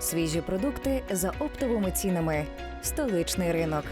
Свіжі продукти за оптовими цінами. Столичний ринок.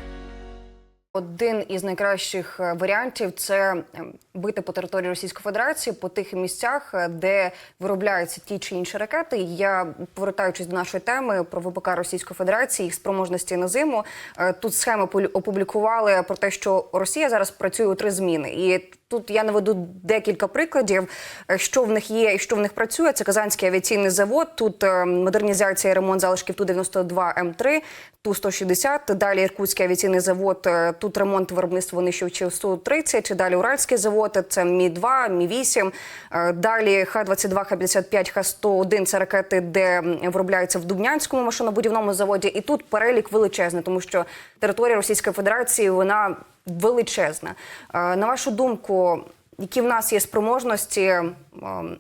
Один із найкращих е, варіантів це е, бити по території Російської Федерації по тих місцях, е, де виробляються ті чи інші ракети. Я повертаючись до нашої теми про ВПК Російської Федерації, їх спроможності на зиму. е, Тут схеми опублікували про те, що Росія зараз працює у три зміни, і тут я наведу декілька прикладів, е, що в них є і що в них працює. Це Казанський авіаційний завод. Тут е, модернізація і ремонт залишків ту 92 М3, ту 160 Далі Іркутський авіаційний завод. е, Тут ремонт виробництва винищувачів су 30 Далі Уральський завод. Це Мі 2 Мі 8 Е, Далі Х-22, Х-55, Х-101 – це ракети, де м, виробляються в Дубнянському машинобудівному заводі. І тут перелік величезний, тому що територія Російської Федерації вона величезна. Е, На вашу думку, які в нас є спроможності ем,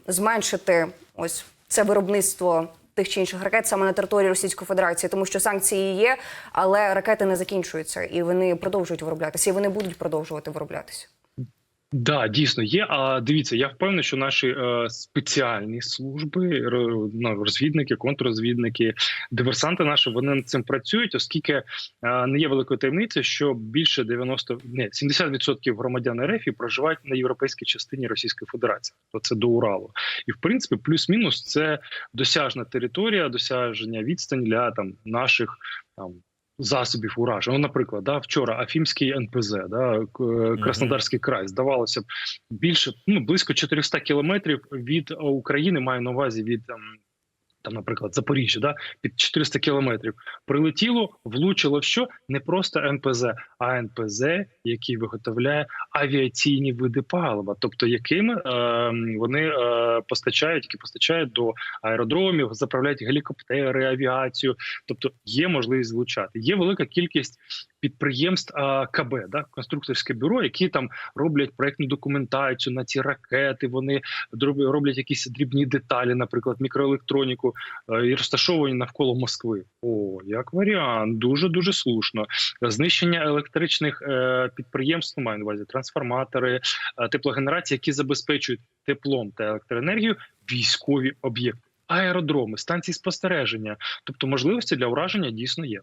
зменшити ось це виробництво тих чи інших ракет саме на території Російської Федерації, тому що санкції є, але ракети не закінчуються і вони продовжують вироблятися, і вони будуть продовжувати вироблятися. Да, дійсно є. А дивіться, я впевнений, що наші е, спеціальні служби, ну, розвідники, контррозвідники, диверсанти наші вони над цим працюють, оскільки е, не є великою таємницею, що більше 90, не 70% громадян РФ проживають на європейській частині Російської Федерації, то це до Уралу. І в принципі, плюс-мінус це досяжна територія, досяження відстань для там наших там. Засобів ураження. Ну, наприклад, да, вчора Афімський НПЗ, да, е, Краснодарський край, здавалося б, більше ну близько 400 кілометрів від е, України. Маю на увазі від там, там, наприклад, Запоріжжя, да, під 400 кілометрів. Прилетіло, влучило в що не просто НПЗ, а НПЗ, який виготовляє авіаційні види палива, тобто якими е, вони е, постачають, які постачають до аеродромів, заправляють гелікоптери, авіацію. Тобто є можливість влучати. Є велика кількість підприємств а, КБ, да, конструкторське бюро, які там роблять проектну документацію на ці ракети. Вони роблять якісь дрібні деталі, наприклад, мікроелектроніку, е, і розташовані навколо Москви. О, як варіант, дуже дуже слушно. Знищення електричних е, підприємств, маю на увазі трансформатори, е, теплогенерації, які забезпечують теплом та електроенергію військові об'єкти. Аеродроми, станції спостереження, тобто можливості для ураження дійсно є.